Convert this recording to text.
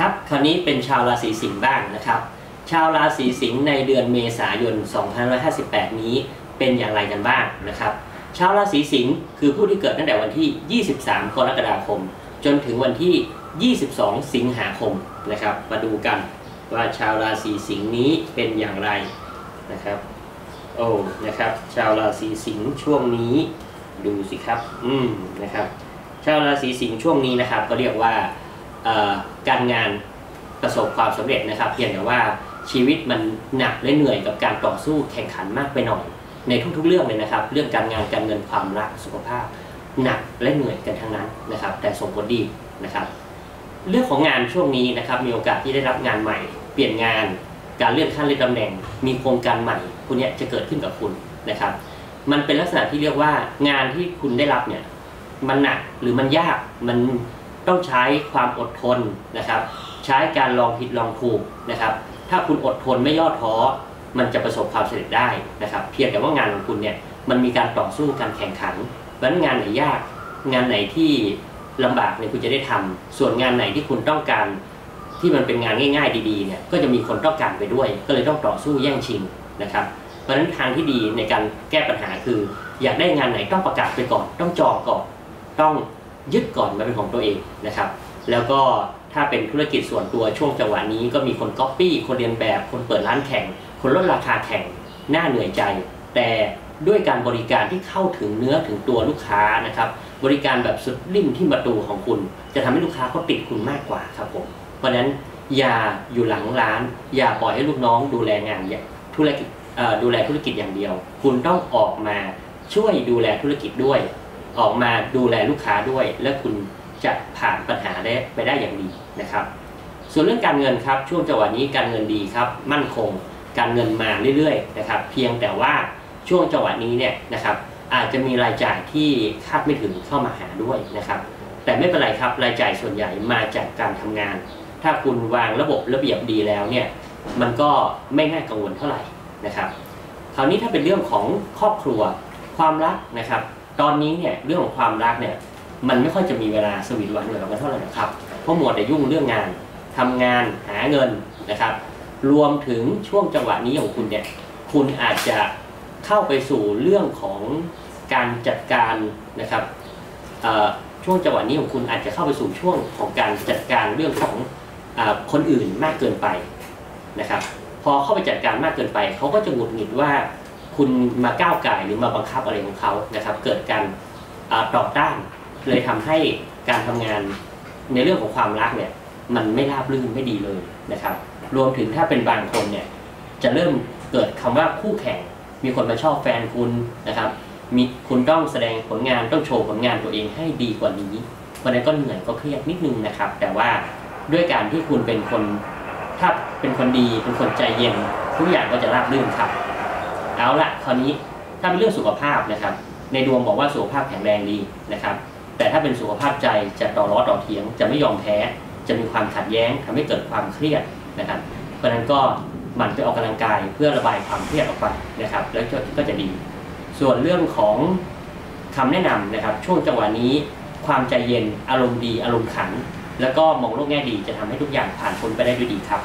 ครับคราวนี้เป็นชาวราศีสิงห์บ้างนะครับ ชาวราศีสิงห์ในเดือนเมษายน 2558 นี้เป็นอย่างไรกันบ้างนะครับชาวราศีสิงห์คือผู้ที่เกิดตั้งแต่วันที่ 23 กรกฎาคม จนถึงวันที่ 22 สิงหาคมนะครับ มาดูกันว่าชาวราศีสิงห์นี้เป็นอย่างไรนะครับโอ้นะครับ ชาวราศีสิงห์ช่วงนี้ดูสิครับ อืมนะครับ ชาวราศีสิงห์ช่วงนี้นะครับ ก็เรียกว่าเอ่อ การงานประสบความสำเร็จนะครับ เพียงแต่ว่าชีวิตมันหนักและเหนื่อยกับการต่อสู้แข่งขันมากไปหน่อย ในทุกๆเรื่องเลยนะครับ เรื่องการงานการเงินความรักสุขภาพ หนักและเหนื่อยกันทั้งนั้นนะครับ แต่ส่งผลดีนะครับ เรื่องของงานช่วงนี้นะครับ มีโอกาสที่ได้รับงานใหม่ เปลี่ยนงานการเลื่อนขั้นเลื่อนตำแหน่ง มีโครงการใหม่พวกเนี้ยจะเกิดขึ้นกับคุณนะครับ มันเป็นลักษณะที่เรียกว่างานที่คุณได้รับเนี่ยมันหนักหรือมันยากมัน ต้องใช้ความอดทนนะครับ ใช้การลองผิดลองถูกนะครับ ถ้าคุณอดทนไม่ย่อท้อมันจะประสบความสำเร็จได้นะครับ เพียงแต่ว่างานของคุณเนี่ยมันมีการต่อสู้การแข่งขันเพราะฉะนั้นงานไหนยาก งานไหนที่ลำบากเนี่ยคุณจะได้ทำส่วนงานไหนที่คุณต้องการที่มันเป็นงานง่าย ๆ ดีๆเนี่ยก็จะมีคนต้องการไปด้วย ก็เลยต้องต่อสู้แย่งชิงนะครับ เพราะฉะนั้นทางที่ดีในการแก้ปัญหาคือ อยากได้งานไหนต้องประกาศไปก่อน ต้องจองก่อนต้อง ยึดก่อนมาเป็นของตัวเองนะครับ แล้วก็ถ้าเป็นธุรกิจส่วนตัวช่วงจังหวะนี้ก็มีคนก๊อปปี้คนเรียนแบบ คนเปิดร้านแข่ง คนลดราคาแข่งน่าเหนื่อยใจ แต่ด้วยการบริการที่เข้าถึงเนื้อถึงตัวลูกค้านะครับ บริการแบบสุดริมที่ประตูของคุณ จะทำให้ลูกค้าเขาติดคุณมากกว่าครับผม เพราะฉะนั้นอย่าอยู่หลังร้าน อย่าปล่อยให้ลูกน้องดูแลงานอย่างธุรกิจดูแลธุรกิจอย่างเดียว คุณต้องออกมาช่วยดูแลธุรกิจด้วย ออกมาดูแลลูกค้าด้วย และคุณจะผ่านปัญหาได้ไปได้อย่างดีนะครับ ส่วนเรื่องการเงินครับช่วงจังหวะนี้การเงินดีครับ มั่นคงการเงินมาเรื่อยๆนะครับ เพียงแต่ว่าช่วงจังหวะนี้เนี่ยนะครับ อาจจะมีรายจ่ายที่คาดไม่ถึงเข้ามาหาด้วยนะครับ แต่ไม่เป็นไรครับรายจ่ายส่วนใหญ่มาจากการทำงาน ถ้าคุณวางระบบระเบียบดีแล้วเนี่ยมันก็ไม่น่ากังวลเท่าไหร่นะครับ คราวนี้ถ้าเป็นเรื่องของครอบครัวความรักนะครับ ตอนนี้เนี่ยเรื่องของความรักเนี่ยมันไม่ค่อยจะมีเวลาสวีทหวานแหววกันเท่าไหร่นะครับเพราะหมดแต่ยุ่งเรื่องงานทำงานหาเงินนะครับ รวมถึงช่วงจังหวะนี้ของคุณเนี่ยคุณอาจจะเข้าไปสู่เรื่องของการจัดการนะครับช่วงจังหวะนี้ของคุณอาจจะเข้าไปสู่ช่วงของการจัดการเรื่องของอคนอื่นมากเกินไปนะครับ พอเข้าไปจัดการมากเกินไปเขาก็จะหงุดหงิดว่า คุณมาก้าวไก่หรือมาบังคับอะไรของเขานะครับ เกิดการต่อต้านเลยทำให้การทำงานในเรื่องของความรักเนี่ยมันไม่ราบรื่นไม่ดีเลยนะครับ รวมถึงถ้าเป็นบางคนเนี่ยจะเริ่มเกิดคำว่าคู่แข่ง มีคนมาชอบแฟนคุณนะครับ มีคุณต้องแสดงผลงานต้องโชว์ผลงานตัวเองให้ดีกว่านี้วันนั้นก็เหนื่อยก็เครียดนิดนึงนะครับ แต่ว่าด้วยการที่คุณเป็นคนถ้าเป็นคนดีเป็นคนใจเย็นทุกอย่างก็จะราบรื่นครับ เอาละคราวนี้ถ้าเป็นเรื่องสุขภาพนะครับ ในดวงบอกว่าสุขภาพแข็งแรงดีนะครับ แต่ถ้าเป็นสุขภาพใจจะต่อล้อต่อเถียง จะไม่ยอมแพ้ จะมีความขัดแย้งทำให้เกิดความเครียดนะครับ เพราะฉะนั้นก็หมั่นไปออกกำลังกายเพื่อระบายความเครียดออกไปนะครับ แล้วก็จะดี ส่วนเรื่องของคำแนะนำนะครับ ช่วงจังหวะนี้ความใจเย็นอารมณ์ดีอารมณ์ขัน แล้วก็มองโลกแง่ดีจะทำให้ทุกอย่างผ่านพ้นไปได้ด้วยดีครับ